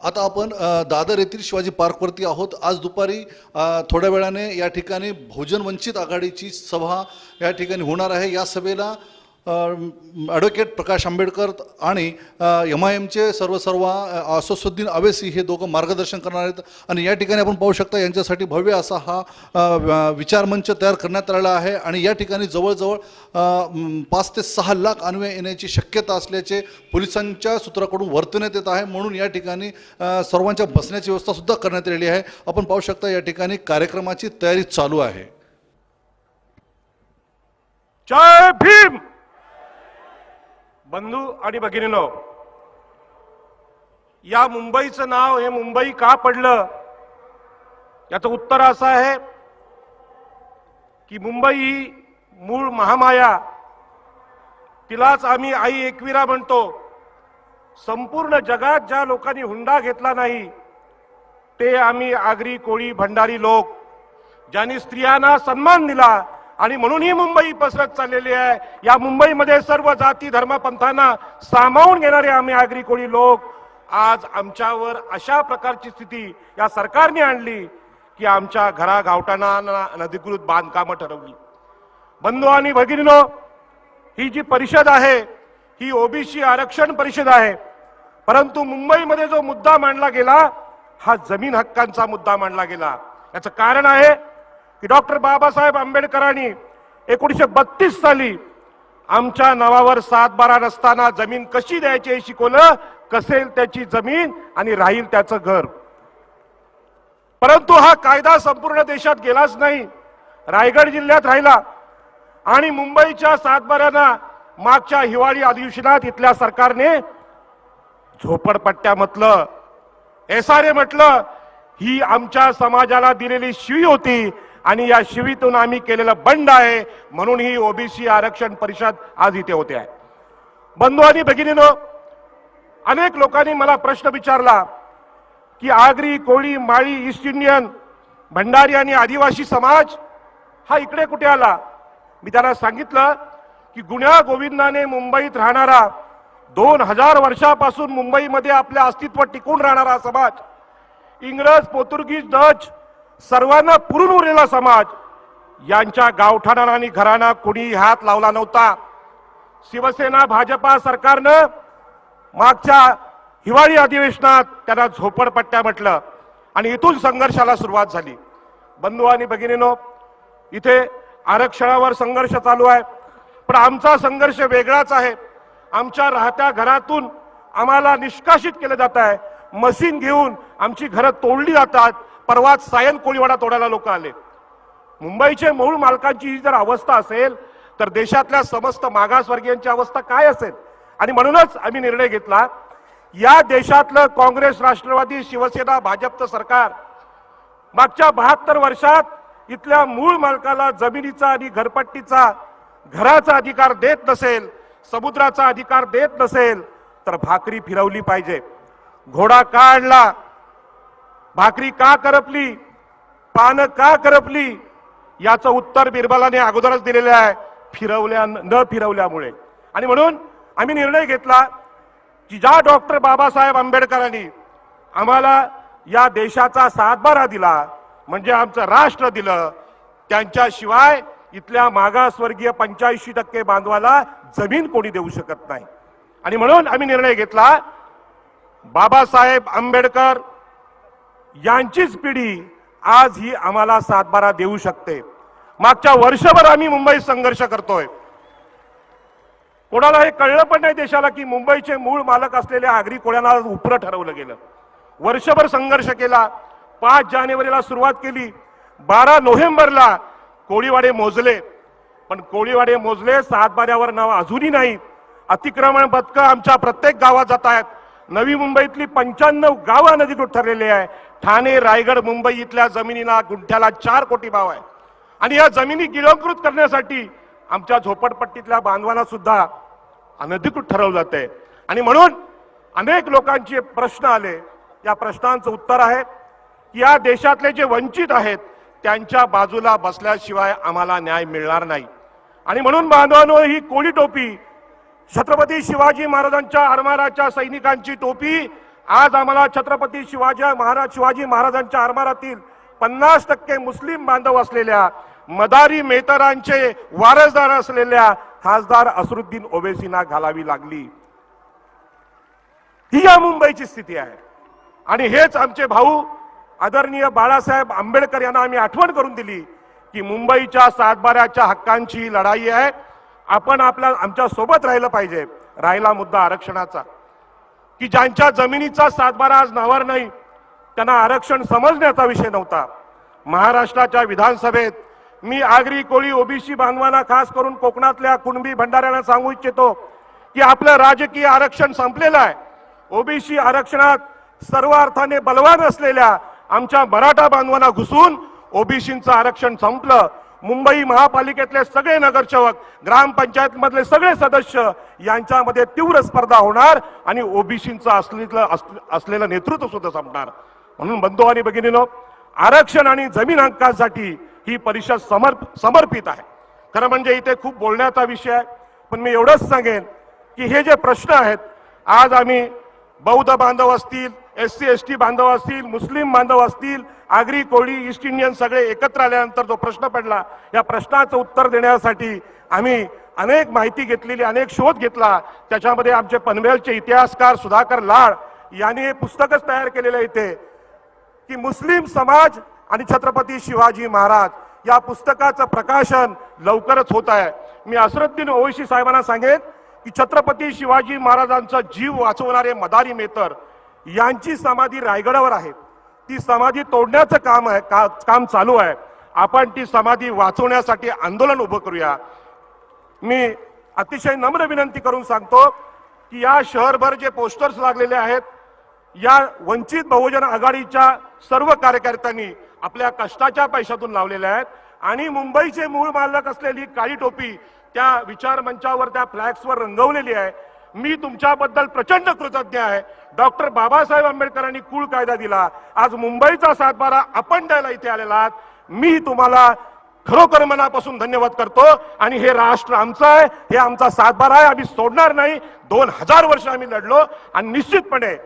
आता आपण दादर येथील शिवाजी पार्कवरती आहोत. आज दुपारी थोड्या वेळाने या ठिकाणी बहुजन वंचित आघाडीची सभा या ठिकाणी होणार आहे. या सभेला ॲडव्होकेट प्रकाश आंबेडकर आणि एम आय एमचे सर्व सर्व असोसुद्दीन अवेसी हे दोघं मार्गदर्शन करणार आहेत. आणि या ठिकाणी आपण पाहू शकता यांच्यासाठी भव्य असा हा विचारमंच तयार करण्यात आलेला आहे. आणि या ठिकाणी जवळजवळ पाच ते सहा लाख अन्वय येण्याची शक्यता असल्याचे पोलिसांच्या सूत्राकडून वर्तवण्यात येत आहे. म्हणून या ठिकाणी सर्वांच्या बसण्याची व्यवस्थासुद्धा करण्यात आलेली आहे. आपण पाहू शकता या ठिकाणी कार्यक्रमाची तयारी चालू आहे. जय भीम! बंधू आणि भगिनीनो या मुंबईचं नाव हे मुंबई का पडलं? याचं उत्तर असं आहे की मुंबई ही मूळ महामाया. तिलाच आम्ही आई एकविरा म्हणतो. संपूर्ण जगात ज्या लोकांनी हुंडा घेतला नाही ते आम्ही आगरी कोळी भंडारी लोक ज्यांनी स्त्रियांना सन्मान दिला आणि म्हणून ही मुंबई पसरत चाललेली आहे. या मुंबईमध्ये सर्व जाती धर्म पंथांना सामावून घेणारे आम्ही आगरी कोळी लोक. आज आमच्यावर अशा प्रकारची स्थिती या सरकारने आणली की आमच्या घरा गावठाणा अनधिकृत बांधकामं ठरवली. बंधू आणि भगिनीनो ही जी परिषद आहे ही ओबीसी आरक्षण परिषद आहे. परंतु मुंबईमध्ये जो मुद्दा मांडला गेला हा जमीन हक्कांचा मुद्दा मांडला गेला. याचं कारण आहे की डॉक्टर बाबासाहेब आंबेडकरांनी एकोणीसशे बत्तीस साली आमच्या नावावर सात बारा नसताना जमीन कशी द्यायची हे शिकवलं कसेल त्याची जमीन आणि राहील त्याचं घर. परंतु हा कायदा संपूर्ण देशात गेलाच नाही रायगड जिल्ह्यात राहिला आणि मुंबईच्या सातबाऱ्यांना मागच्या हिवाळी अधिवेशनात इथल्या सरकारने झोपडपट्ट्या म्हटलं एस आर ए म्हटलं ही आमच्या समाजाला दिलेली शिवी होती आणि या शिवीतून आम्ही केलेलं बंड आहे म्हणून ही ओबीसी आरक्षण परिषद आज इथे होते आहे. बंधू आणि भगिनीनो अनेक लोकांनी मला प्रश्न विचारला की आगरी कोळी माळी ईस्ट इंडियन भंडारी आणि आदिवासी समाज हा इकडे कुठे आला? मी त्यांना सांगितलं की गुण्या गोविंदाने मुंबईत राहणारा दोन हजार वर्षापासून मुंबईमध्ये आपले अस्तित्व टिकून राहणारा समाज इंग्रज पोर्तुगीज डच सर्वांना पुरून उरलेला समाज. यांच्या गावठाणांना आणि घरांना कोणी हात लावला नव्हता. शिवसेना भाजपा सरकारनं मागच्या हिवाळी अधिवेशनात त्यांना झोपडपट्ट्या म्हटलं. आणि इथून संघर्षाला सुरुवात झाली. बंधू आणि भगिनीनो इथे आरक्षणावर संघर्ष चालू आहे. पण आमचा संघर्ष वेगळाच आहे. आमच्या राहत्या घरातून आम्हाला निष्कासित केलं जात आहे. मशीन घेऊन आमची घरं तोडली जातात. परवाच सायन कोळीवाडा तोडायला लोक आले. मुंबईचे मूळ मालकांची ही जर अवस्था असेल तर देशातल्या समस्त मागासवर्गीयांची अवस्था काय असेल? आणि म्हणूनच आम्ही निर्णय घेतला या देशातलं काँग्रेस राष्ट्रवादी शिवसेना भाजपचं सरकार मागच्या बहात्तर वर्षात इथल्या मूळ मालकाला जमिनीचा आणि घरपट्टीचा घराचा अधिकार देत नसेल समुद्राचा अधिकार देत नसेल तर भाकरी फिरवली पाहिजे. घोडा काढला भाकरी का करपली? पानं का करपली? याचं उत्तर बिरबलाने अगोदरच दिलेलं आहे फिरवल्या न फिरवल्यामुळे. आणि म्हणून आम्ही निर्णय घेतला की ज्या डॉक्टर बाबासाहेब आंबेडकरांनी आम्हाला या देशाचा सातबारा दिला म्हणजे आमचं राष्ट्र दिलं त्यांच्याशिवाय इथल्या मागासवर्गीय पंच्याऐंशी टक्के बांधवाला जमीन कोणी देऊ शकत नाही. आणि म्हणून आम्ही निर्णय घेतला बाबासाहेब आंबेडकर यांचीच पिढी आज ही आम्हाला सातबारा देऊ शकते. मागच्या वर्षभर आम्ही मुंबईत संघर्ष करतोय. कोणाला हे कळलं पण नाही देशाला की मुंबईचे मूळ मालक असलेल्या आगरी कोळ्यांना उपरं ठरवलं गेलं. वर्षभर संघर्ष केला. पाच जानेवारीला सुरुवात केली. बारा नोव्हेंबरला कोळीवाडे मोजले. पण कोळीवाडे मोजले सातबाऱ्यावर नाव अजूनही नाही. अतिक्रमण पथकं आमच्या प्रत्येक गावात जात आहेत. नवी मुंबईतली पंच्याण्णव गावं नदीकृत ठरलेली आहे. ठाणे रायगड मुंबई इथल्या जमिनीला गुंठ्याला चार कोटी भाव आहे. आणि या जमिनी गिळंकृत करण्यासाठी आमच्या झोपडपट्टीतल्या बांधवांना सुद्धा अनधिकृत ठरवलं जाते आणि म्हणून अनेक लोकांचे प्रश्न आले. या प्रश्नांचं उत्तर आहे की या देशातले जे वंचित आहेत त्यांच्या बाजूला बसल्याशिवाय आम्हाला न्याय मिळणार नाही. आणि म्हणून बांधवांनो ही कोळी टोपी छत्रपती शिवाजी महाराजांच्या आरमाराच्या सैनिकांची टोपी. आज आम्हाला छत्रपती शिवाजी महाराज शिवाजी महाराजांच्या आरमारातील पन्नास टक्के मुस्लिम बांधव असलेल्या मदारी मेतरांचे वारसदार असलेल्या खासदार असरुद्दीन ओवेसींना घालावी लागली. ही या मुंबईची स्थिती आहे. आणि हेच आमचे भाऊ आदरणीय बाळासाहेब आंबेडकर यांना आम्ही आठवण करून दिली की मुंबईच्या सातबाऱ्याच्या हक्कांची लढाई आहे. आपण आपल्या आमच्यासोबत राहिलं पाहिजे. राहिला मुद्दा आरक्षणाचा. की ज्यांच्या जमिनीचा सातबारा आज नावार नाही त्यांना आरक्षण समजण्याचा विषय नव्हता. महाराष्ट्राच्या विधानसभेत मी आगरी कोळी ओबीसी बांधवांना खास करून कोकणातल्या कुणबी भंडाऱ्यांना सांगू इच्छितो की आपलं राजकीय आरक्षण संपलेलं आहे. ओबीसी आरक्षणात सर्व अर्थाने बलवान असलेल्या आमच्या मराठा बांधवांना घुसून ओबीसीचं आरक्षण संपलं. मुंबई महापालिकेतले सगळे नगरसेवक ग्रामपंचायत मधले सगळे सदस्य यांच्यामध्ये तीव्र स्पर्धा होणार आणि ओबीसीचं असलेलं अस- असलेलं नेतृत्व सुद्धा संपणार. म्हणून बंधू आणि भगिनीनो आरक्षण आणि जमीन हक्कासाठी ही परिषद समर्प समर्पित आहे. खरं म्हणजे इथे खूप बोलण्याचा विषय आहे. पण मी एवढंच सांगेन की हे जे प्रश्न आहेत आज आम्ही बौद्ध बांधव असतील एस सी एस टी बांधव असतील मुस्लिम बांधव असतील आगरी कोळी ईस्ट इंडियन सगळे एकत्र आल्यानंतर जो प्रश्न पडला या प्रश्नाचं उत्तर देण्यासाठी आम्ही अनेक माहिती घेतलेली अनेक शोध घेतला. त्याच्यामध्ये आमचे पनवेलचे इतिहासकार सुधाकर लाड यांनी हे पुस्तकच तयार केलेलं आहे इथे की मुस्लिम समाज आणि छत्रपती शिवाजी महाराज या पुस्तकाचं प्रकाशन लवकरच होत आहे. मी असरुद्दीन ओवैसी साहेबांना सांगेन की छत्रपती शिवाजी महाराजांचा जीव वाचवणारे मदारी मेतर यांची समाधी रायगडावर आहे. ती समाधी तोडण्याचं काम आहे का, काम चालू आहे. आपण ती समाधी वाचवण्यासाठी आंदोलन उभं करूया. मी अतिशय नम्र विनंती करून सांगतो की या शहरभर जे पोस्टर्स लागलेले आहेत या वंचित बहुजन आघाडीच्या सर्व कार्यकर्त्यांनी आपल्या कष्टाच्या पैशातून लावलेल्या आहेत. आणि मुंबईचे मूळ मालक असलेली काळी टोपी त्या विचार मंचावर त्या फ्लॅक्सवर रंगवलेली आहे. मी तुमच्याबद्दल प्रचंड कृतज्ञ आहे. डॉक्टर बाबासाहेब आंबेडकरांनी कुळ कायदा दिला. आज मुंबईचा सातबारा आपण द्यायला इथे आलेला आहात. मी तुम्हाला खरोखर मनापासून धन्यवाद करतो. आणि हे राष्ट्र आमचं आहे. हे आमचा सातबारा आहे. आम्ही सोडणार नाही. दोन हजार वर्ष आम्ही लढलो. आणि निश्चितपणे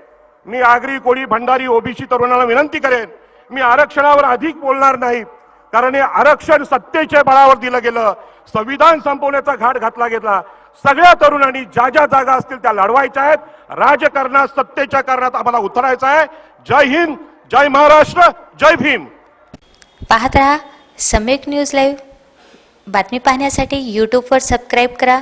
मी आगरी कोळी भंडारी ओबीसी तरुणाला विनंती करेन. मी आरक्षणावर अधिक बोलणार नाही. कारण हे आरक्षण सत्तेच्या बळावर दिलं गेलं. संविधान संपवण्याचा घाट घातला गेला. सगळ्या तरुणांनी ज्या ज्या जागा असतील त्या लढवायच्या आहेत. राजकारणात सत्तेच्या कारणात आम्हाला उतरायचं आहे. जय हिंद जय महाराष्ट्र जय भीम. पाहत राहा सम्यक न्यूज लाईव्ह. बातमी पाहण्यासाठी यूट्यूबवर सबस्क्राईब करा.